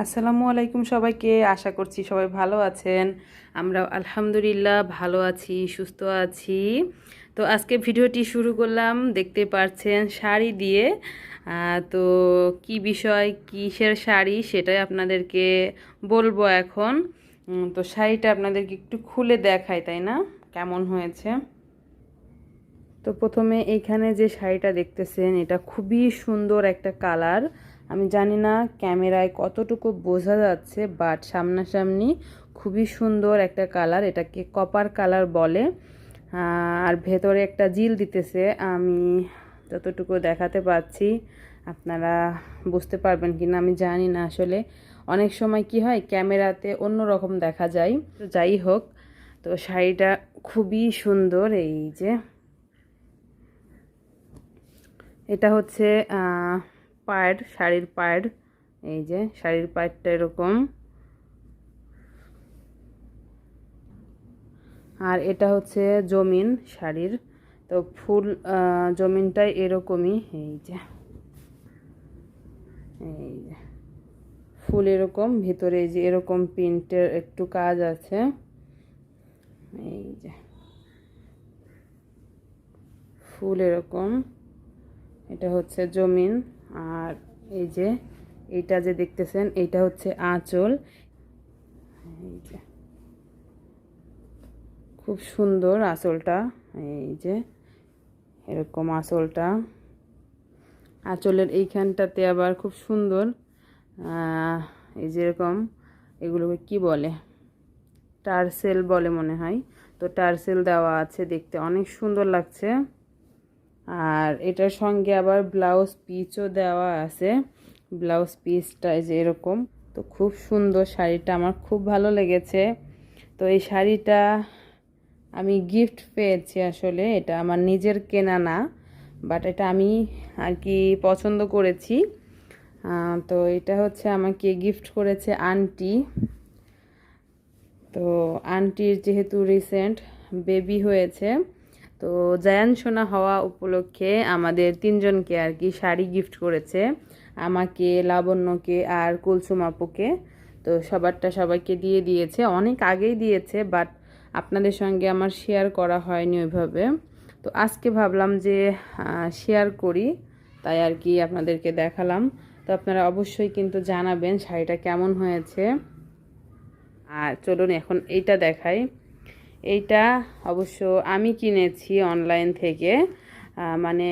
আসসালামু আলাইকুম সবাইকে, আশা করছি সবাই ভালো আছেন। আমরা আলহামদুলিল্লাহ ভালো আছি, সুস্থ আছি। তো আজকে ভিডিওটি শুরু করলাম, দেখতে পাচ্ছেন শাড়ি দিয়ে। তো কি বিষয়, কিসের শাড়ি সেটাই আপনাদেরকে বলব এখন। তো শাড়িটা আপনাদেরকে একটু খুলে দেখাই, তাই না? কেমন হয়েছে? তো প্রথমে এইখানে যে শাড়িটা দেখতেছেন, এটা খুবই সুন্দর একটা কালার। আমি জানি না ক্যামেরায় কতটুকু বোঝা যাচ্ছে বাট সামনাসামনি খুবই সুন্দর একটা কালার এটাকে কপার কালার বলে। আর ভেতরে একটা জিল দিতেছে, আমি যতটুকু দেখাতে পাচ্ছি আপনারা বুঝতে পারবেন কি না আমি জানি না আসলে। অনেক সময় কি হয়, ক্যামেরাতে অন্য রকম দেখা যায়। তো যাই হোক, তো শাড়িটা খুবই সুন্দর, এই যে। এটা হচ্ছে পাড় শাড়ির পাড় এই যে শাড়ির পাড়টা এরকম। আর এটা হচ্ছে জমিন, শাড়ির। তো ফুল জমিনটাই এরকমই, এই যে। এই যে। ফুল এরকম, ভিতরে এই যে এরকম প্রিন্টের একটু কাজ আছে। এই যে। ফুল এরকম। এটা হচ্ছে জমিন। আর এই যে এইটা যে দেখতেছেন, এইটা হচ্ছে আঁচল। এই যে। খুব সুন্দর আঁচলটা। এই যে এরকম আঁচলটা। আঁচলের এইখানটাতে আবার খুব সুন্দর এই যেরকম এগুলোকে কি বলে? টার্সেল বলে মনে হয়। তো টার্সেল দেওয়া আছে দেখতে। অনেক সুন্দর লাগছে। আর এটার সঙ্গে আবার ব্লাউজ পিচও দেওয়া আছে। ব্লাউজ পিসটা যে এরকম। তো খুব সুন্দর শাড়িটা, আমার খুব ভালো লেগেছে। তো এই শাড়িটা আমি গিফট পেয়েছি আসলে, এটা আমার নিজের কেনা না বাট এটা আমি আর কি পছন্দ করেছি। তো এটা হচ্ছে আমাকে গিফট করেছে আন্টি। তো আন্টির যেহেতু রিসেন্ট বেবি হয়েছে তো জায়ান সোনা হওয়া উপলক্ষে আমাদের তিনজনকে আর কি শাড়ি গিফট করেছে। আমাকে, লাবণ্যকে আর কুলসুম আপুকে। তো সবারটা সবাইকে দিয়ে দিয়েছে। অনেক আগেই দিয়েছে বাট আপনাদের সঙ্গে আমার শেয়ার করা হয়নি ওইভাবে। তো আজকে ভাবলাম যে শেয়ার করি, তাই আর কি আপনাদেরকে দেখালাম। তো আপনারা অবশ্যই কিন্তু জানাবেন শাড়িটা কেমন হয়েছে। আর চলুন এখন এইটা দেখাই। এইটা অবশ্য আমি কিনেছি অনলাইন থেকে। মানে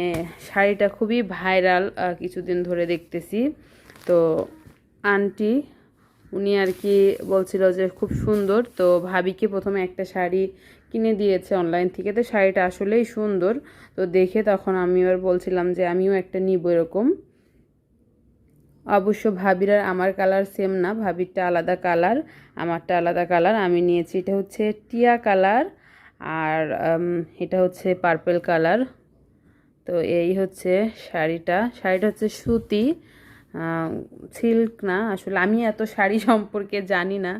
শাড়িটা খুবই ভাইরাল কিছুদিন ধরে দেখতেছি। তো আন্টি, উনি আর কি বলছিল যে খুব সুন্দর। তো ভাবিকে প্রথমে একটা শাড়ি কিনে দিয়েছে অনলাইন থেকে। তো শাড়িটা আসলেই সুন্দর। তো দেখে তখন আমি আর বলছিলাম যে আমিও একটা নিব এরকম। অবশ্য ভাবির আর আমার কালার সেম না, ভাবিরটা আলাদা কালার আমারটা আলাদা কালার আমি নিয়েছি, এটা হচ্ছে টিয়া কালার আর এটা হচ্ছে পার্পেল কালার তো এই হচ্ছে শাড়িটা শাড়িটা হচ্ছে সুতি সিল্ক না, আসলে আমি এত শাড়ি সম্পর্কে জানি না,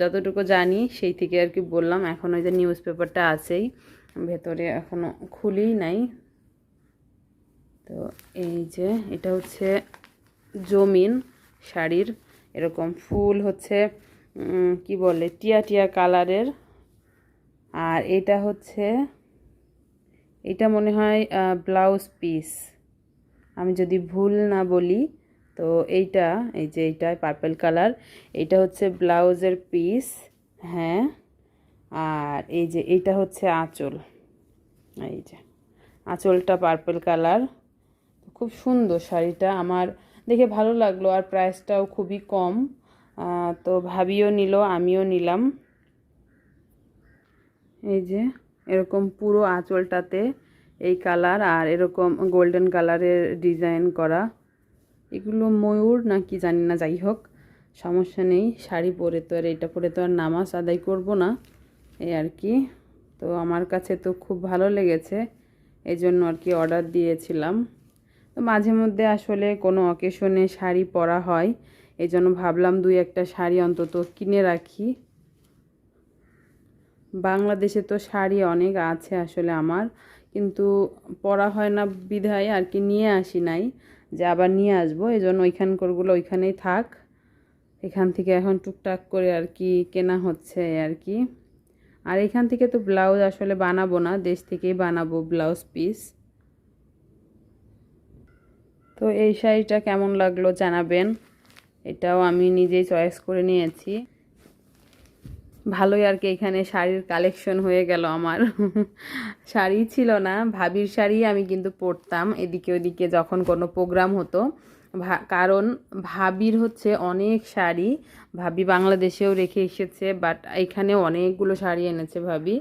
যতটুকু জানি সেই থেকে আর কি বললাম, এখন ওই যে নিউজ পেপারটা আছেই, ভেতরে এখনও খুলেই নাই। তো এই যে, এটা হচ্ছে জমিন, শাড়ির এরকম ফুল হচ্ছে কি বলে, টিয়া টিয়া কালারের। আর এটা হচ্ছে, এটা মনে হয় ব্লাউজ পিস। আমি যদি ভুল না বলি, তো এইটা, এই যে এইটা, পার্পেল কালার এইটা হচ্ছে ব্লাউজের পিস হ্যাঁ। আর এই যে এইটা হচ্ছে আঁচল, এই যে। আঁচলটা পার্পেল কালার। খুব সুন্দর শাড়িটা, আমার দেখে ভালো লাগল আর প্রাইসটাও খুবই কম। তো ভাবিও নিল, আমিও নিলাম। এই যে, এরকম পুরো আঁচলটাতে এই কালার আর এরকম গোল্ডেন কালারের ডিজাইন করা। এগুলো ময়ূর না কি জানি না, যাই হোক, সমস্যা নেই, শাড়ি পরে তো আর এটা পরে তো আর নামাজ আদায় করব না, এই আর কি। তো আমার কাছে তো খুব ভালো লেগেছে এই জন্য আর কি অর্ডার দিয়েছিলাম। তো মাঝে মধ্যে আসলে কোনো অকেশনে শাড়ি পরা হয়। এই জন্য ভাবলাম দুই একটা শাড়ি অন্তত কিনে রাখি। বাংলাদেশে তো শাড়ি অনেক আছে আসলে আমার। কিন্তু পরা হয় না বিধায় আর কি নিয়ে আসি নাই। যে আবার নিয়ে আসব, এই জন্য ওইখানকারগুলো ওইখানেই থাক। এখান থেকে এখন টুকটাক করে আর কি কেনা হচ্ছে আর কি। আর এখান থেকে তো ব্লাউজ আসলে বানাবো না, দেশ থেকেই বানাবো ব্লাউজ পিস তো এই শাড়িটা কেমন লাগল জানাবেন? এটাও আমি নিজেই চয়েস করে নিয়েছি। ভালোই আর কি এখানে শাড়ির কালেকশন হয়ে গেল আমার। শাড়ি ছিল না, ভাবির শাড়ি আমি কিন্তু পরতাম, এদিকে ওদিকে যখন কোনো প্রোগ্রাম হতো। কারণ ভাবির হচ্ছে অনেক শাড়ি, ভাবি বাংলাদেশেও রেখে এসেছে বাট এখানে অনেকগুলো শাড়ি এনেছে ভাবি।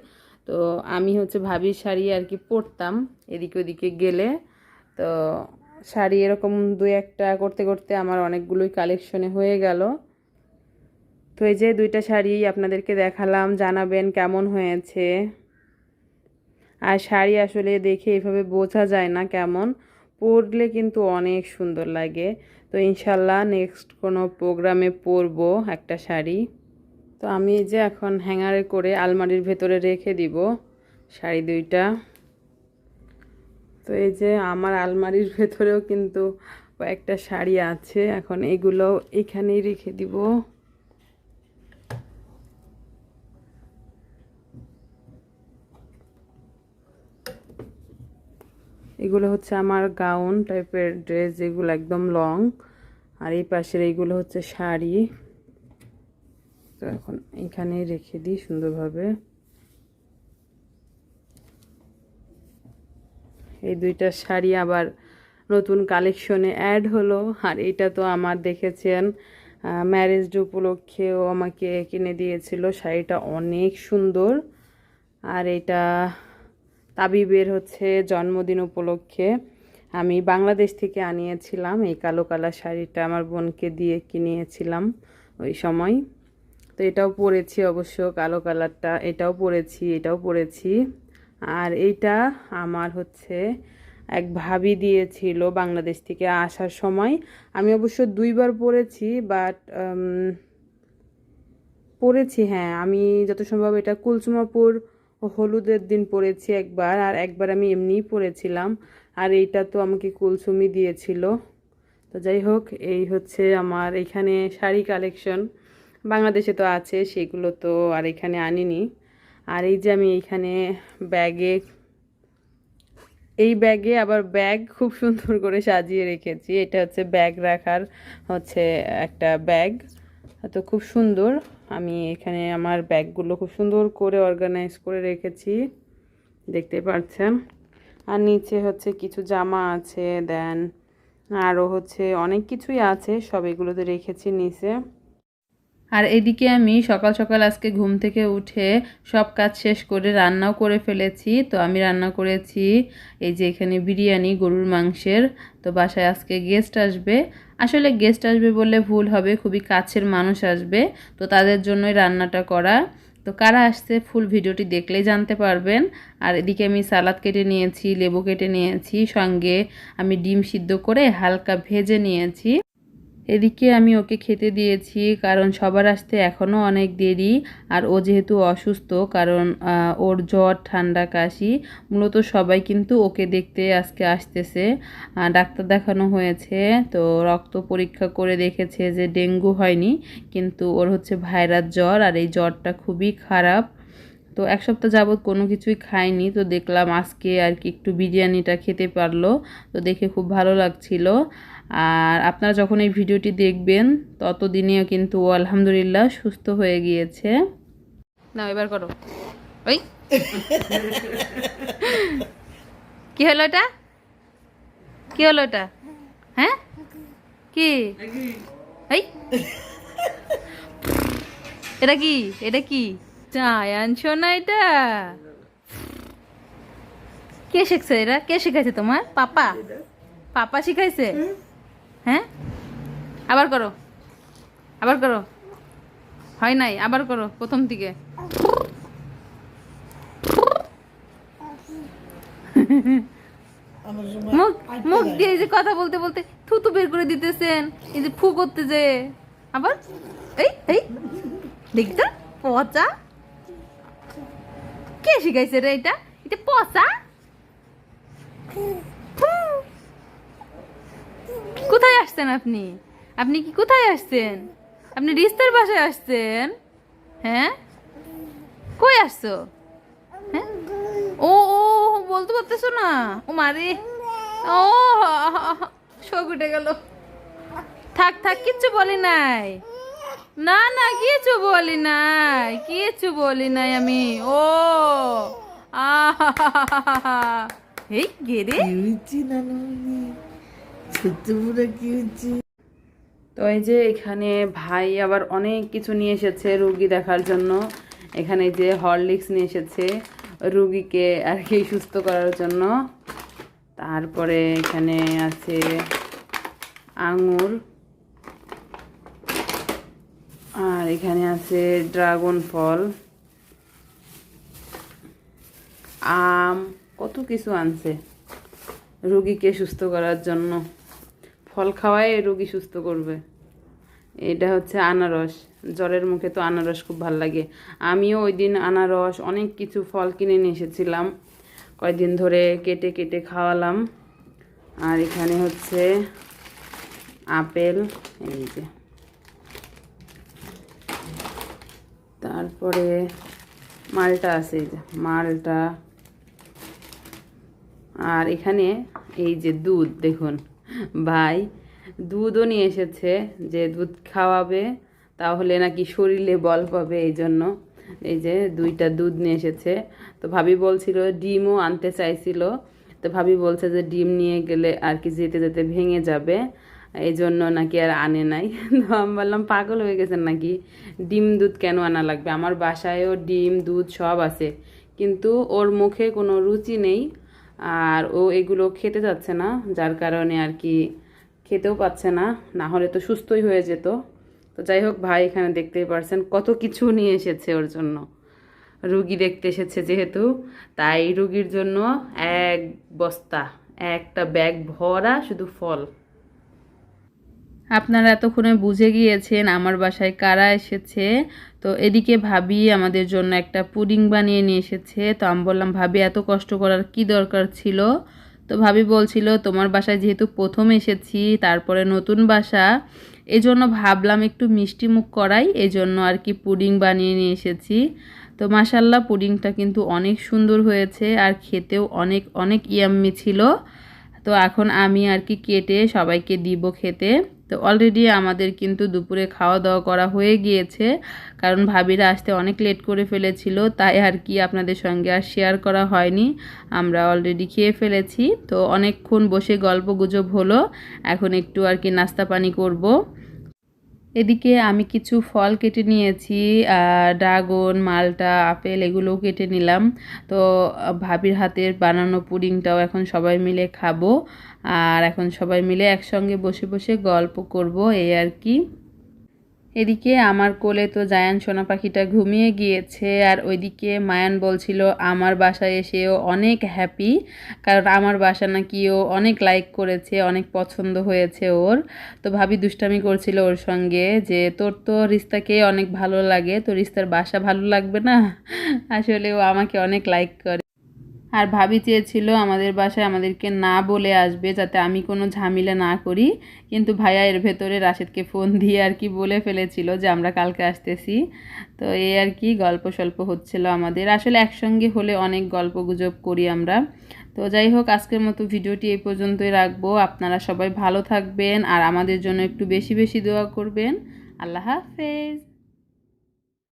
তো আমি হচ্ছে ভাবির শাড়ি আর কি পরতাম, এদিকে ওদিকে গেলে। তো শাড়ি এরকম দুই একটা করতে করতে আমার অনেকগুলোই কালেকশনে হয়ে গেল। তো এই যে দুইটা শাড়ি আপনাদেরকে দেখালাম, জানাবেন কেমন হয়েছে। আর শাড়ি আসলে দেখে এভাবে বোঝা যায় না কেমন, পরলে কিন্তু অনেক সুন্দর লাগে। তো ইনশাল্লাহ নেক্সট কোনো প্রোগ্রামে পরব একটা শাড়ি। তো আমি যে এখন হ্যাঙ্গারে করে আলমারির ভেতরে রেখে দিব শাড়ি দুইটা। তো এই যে আমার আলমারির ভেতরেও কিন্তু কয়েকটা শাড়ি আছে। এখন এগুলো এখানেই রেখে দিব। এগুলো হচ্ছে আমার গাউন টাইপের ড্রেস যেগুলো একদম লং। আর এই পাশের এইগুলো হচ্ছে শাড়ি। তো এখন এখানেই রেখে দিই সুন্দরভাবে। এই দুইটা শাড়ি আবার নতুন কালেকশনে অ্যাড হলো। আর এটা তো আমার দেখেছেন ম্যারেজ ডে উপলক্ষেও আমাকে কিনে দিয়েছিল। শাড়িটা অনেক সুন্দর। আর এটা তাবিবের হচ্ছে জন্মদিন উপলক্ষে আমি বাংলাদেশ থেকে আনিয়েছিলাম। এই কালো কালার শাড়িটা আমার বোনকে দিয়ে কিনিয়েছিলাম ওই সময়। তো এটাও পরেছি অবশ্য, কালো কালারটা এটাও পরেছি এটাও পরেছি। আর এইটা আমার হচ্ছে এক ভাবি দিয়েছিল বাংলাদেশ থেকে আসার সময়। আমি অবশ্য দুইবার পরেছি বাট পরেছি হ্যাঁ। আমি যত সম্ভব এটা কুলসুমাপুর হলুদের দিন পরেছি একবার, আর একবার আমি এমনিই পরেছিলাম আর এইটা তো আমাকে কুলসুমি দিয়েছিল। তো যাই হোক, এই হচ্ছে আমার এখানে শাড়ি কালেকশন বাংলাদেশে তো আছে, সেগুলো তো আর এখানে আনিনি। আর এই যে আমি এইখানে ব্যাগে, এই ব্যাগে আবার ব্যাগ খুব সুন্দর করে সাজিয়ে রেখেছি। এটা হচ্ছে ব্যাগ রাখার হচ্ছে একটা ব্যাগ। তো খুব সুন্দর। আমি এখানে আমার ব্যাগগুলো খুব সুন্দর করে অর্গানাইজ করে রেখেছি। দেখতে পাচ্ছেন? আর নিচে হচ্ছে কিছু জামা আছে, দেন আরও হচ্ছে অনেক কিছুই আছে। সব এগুলোতে রেখেছি নিচে। আর এদিকে আমি সকাল সকাল আজকে ঘুম থেকে উঠে সব কাজ শেষ করে রান্নাও করে ফেলেছি। তো আমি রান্না করেছি এই যে এখানে বিরিয়ানি, গরুর মাংসের। তো বাসায় আজকে গেস্ট আসবে। আসলে গেস্ট আসবে বললে ভুল হবে, খুবই কাছের মানুষ আসবে। তো তাদের জন্যই রান্নাটা করা। তো কারা আসছে ফুল ভিডিওটি দেখলেই জানতে পারবেন। আর এদিকে আমি সালাদ কেটে নিয়েছি, লেবু কেটে নিয়েছি, সঙ্গে আমি ডিম সিদ্ধ করে হালকা ভেজে নিয়েছি। এদিকে আমি ওকে খেতে দিয়েছি, কারণ সবার আসতে এখনও অনেক দেরি। আর ও যেহেতু অসুস্থ, কারণ ওর জ্বর, ঠান্ডা, কাশি, মূলত সবাই কিন্তু ওকে দেখতে আজকে আসতেছে। ডাক্তার দেখানো হয়েছে, তো রক্ত পরীক্ষা করে দেখেছে যে ডেঙ্গু হয়নি, কিন্তু ওর হচ্ছে ভাইরাস জ্বর আর এই জ্বরটা খুবই খারাপ। তো এক সপ্তাহ যাবৎ কোনো কিছুই খায়নি তো দেখলাম আজকে আর কি একটু বিরিয়ানিটা খেতে পারল, তো দেখে খুব ভালো লাগছিল। আর আপনারা যখন এই ভিডিওটি দেখবেন, ততদিনেও কিন্তু আলহামদুলিল্লাহ সুস্থ হয়ে গিয়েছে। না এবার করো। ওই। কি হলো এটা? কি হলো এটা? হ্যাঁ? কি? এই। এটা কি? এটা কি? চায় আনছো না এটা? কে শিখছে এটা? কে শিখাইছে তোমার? পাপা? পাপা শিখাইছে? হ্যাঁ? আবার করো। আবার করো। হয় নাই আবার করো প্রথম দিকে। মুখ মুখ দিয়ে এই যে কথা বলতে বলতে থুতু বের করে দিতেছেন এই যে ফু করতে যে। আবার? এই এই। দেখছ পচা। কে শিখাইছে রে এটা? এটা পচা? কোথায় আসছেন আপনি? আপনি কি কোথায় আসছেন? আপনি রিস্তার বাসায় আসছেন? হ্যাঁ? কই আসছো? হ্যাঁ? ও ও, বলতে পারতেছো না? ও মারে ও, শোক উঠে গেল। থাক থাক, কিচ্ছু বলি নাই। না না কিছু বলি নাই। কিছু বলি নাই আমি। ও আহা এই গেরে কি তো এই যে এখানে ভাই আবার অনেক কিছু নিয়ে এসেছে রুগী দেখার জন্য। এখানে যে হরলিক্স নিয়ে এসেছে রুগীকে আর কি সুস্থ করার জন্য। তারপরে এখানে আছে আঙুর। আর এখানে আছে ড্রাগন ফল। আম, কত কিছু আনছে রুগীকে সুস্থ করার জন্য। ফল খাওয়াই রুগী সুস্থ করবে। এটা হচ্ছে আনারস। জ্বরের মুখে তো আনারস খুব ভালো লাগে। আমিও ওই দিন আনারস অনেক কিছু ফল কিনে নিয়ে এসেছিলাম। কয়েকদিন ধরে কেটে কেটে খাওয়ালাম। আর এখানে হচ্ছে আপেল, এই যে। তারপরে মালটা আছে, এই যে মালটা। আর এখানে এই যে দুধ, দেখুন। ভাই, দুধও নিয়ে এসেছে যে দুধ খাওয়াবে, তাহলে নাকি শরীরে বল পাবে এই জন্য। এই যে দুইটা দুধ নিয়ে এসেছে। তো ভাবি বলছিল ডিমও আনতে চাইছিল। তো ভাবি বলছে যে ডিম নিয়ে গেলে আর কি যেতে যেতে ভেঙে যাবে। এই জন্য নাকি আর আনে নাই। তো আমি বললাম, পাগল হয়ে গেছেন নাকি? ডিম দুধ কেন আনা লাগবে? আমার বাসায়ও ডিম, দুধ সব আছে। কিন্তু ওর মুখে কোনো রুচি নেই। আর ও এগুলো খেতে যাচ্ছে না, যার কারণে আর কি খেতেও পাচ্ছে না না হলে তো সুস্থই হয়ে যেত। তো যাই হোক, ভাই এখানে দেখতেই পারছেন কত কিছু নিয়ে এসেছে ওর জন্য। রুগী দেখতে এসেছে যেহেতু, তাই রুগীর জন্য এক বস্তা, একটা ব্যাগ ভরা শুধু ফল। আপনারা এতক্ষণে বুঝে গিয়েছেন আমার বাসায় কারা এসেছে। তো এদিকে ভাবি আমাদের জন্য একটা পুডিং বানিয়ে নিয়ে এসেছে। তো আমি বললাম, ভাবি, এত কষ্ট করার কি দরকার ছিল? তো ভাবি বলছিল, তোমার বাসায় যেহেতু প্রথম এসেছি, তারপরে নতুন বাসা, এজন্য ভাবলাম একটু মিষ্টি মুখ করাই, এজন্য আর কি পুডিং বানিয়ে নিয়ে এসেছি। তো মাসাল্লাহ পুডিংটা কিন্তু অনেক সুন্দর হয়েছে আর খেতেও অনেক অনেক ইয়াম্মি ছিল। তো এখন আমি আর কি কেটে সবাইকে দিব খেতে। তো অলরেডি আমাদের কিন্তু দুপুরে খাওয়া দাওয়া করা হয়ে গিয়েছে। কারণ ভাবিরা আসতে অনেক লেট করে ফেলেছিল, তাই আর কি আপনাদের সঙ্গে আর শেয়ার করা হয়নি। আমরা অলরেডি খেয়ে ফেলেছি। তো অনেকক্ষণ বসে গল্প গুজব হলো। এখন একটু আর কি নাস্তা পানি করব। এদিকে আমি কিছু ফল কেটে নিয়েছি ড্রাগন, মালটা, আপেল এগুলোও কেটে নিলাম। তো, ভাবির হাতের বানানো পুডিংটাও এখন সবাই মিলে খাব। আর এখন সবাই মিলে একসঙ্গে বসে বসে গল্প করব এই আর কি। এদিকে আমার কোলে তো জায়ান সোনা পাখিটা ঘুমিয়ে গিয়েছে আর ওইদিকে মায়ান বলছিল, আমার বাসায় এসেও অনেক হ্যাপি কারণ আমার বাসা নাকি ও অনেক লাইক করেছে, অনেক পছন্দ হয়েছে ওর। তো ভাবি দুষ্টামি করছিল ওর সঙ্গে যে, তোর তো রিস্তাকে অনেক ভালো লাগে, তো রিস্তার বাসা ভালো লাগবে না? আসলে ও আমাকে অনেক লাইক করে। আর ভাবি চেয়েছিল আমাদের বাসায় আমাদেরকে না বলে আসবে যাতে আমি কোনো ঝামেলা না করি। কিন্তু ভাইয়া এর ভেতরে রাশেদকে ফোন দিয়ে আর কি বলে ফেলেছিল যে আমরা কালকে আসতেছি। তো এই আর কি গল্প সল্প হচ্ছিল আমাদের। আসলে একসঙ্গে হলে অনেক গল্প গুজব করি আমরা। তো যাই হোক, আজকের মতো ভিডিওটি এই পর্যন্তই রাখব। আপনারা সবাই ভালো থাকবেন আর আমাদের জন্য একটু বেশি বেশি দোয়া করবেন। আল্লাহ হাফেজ।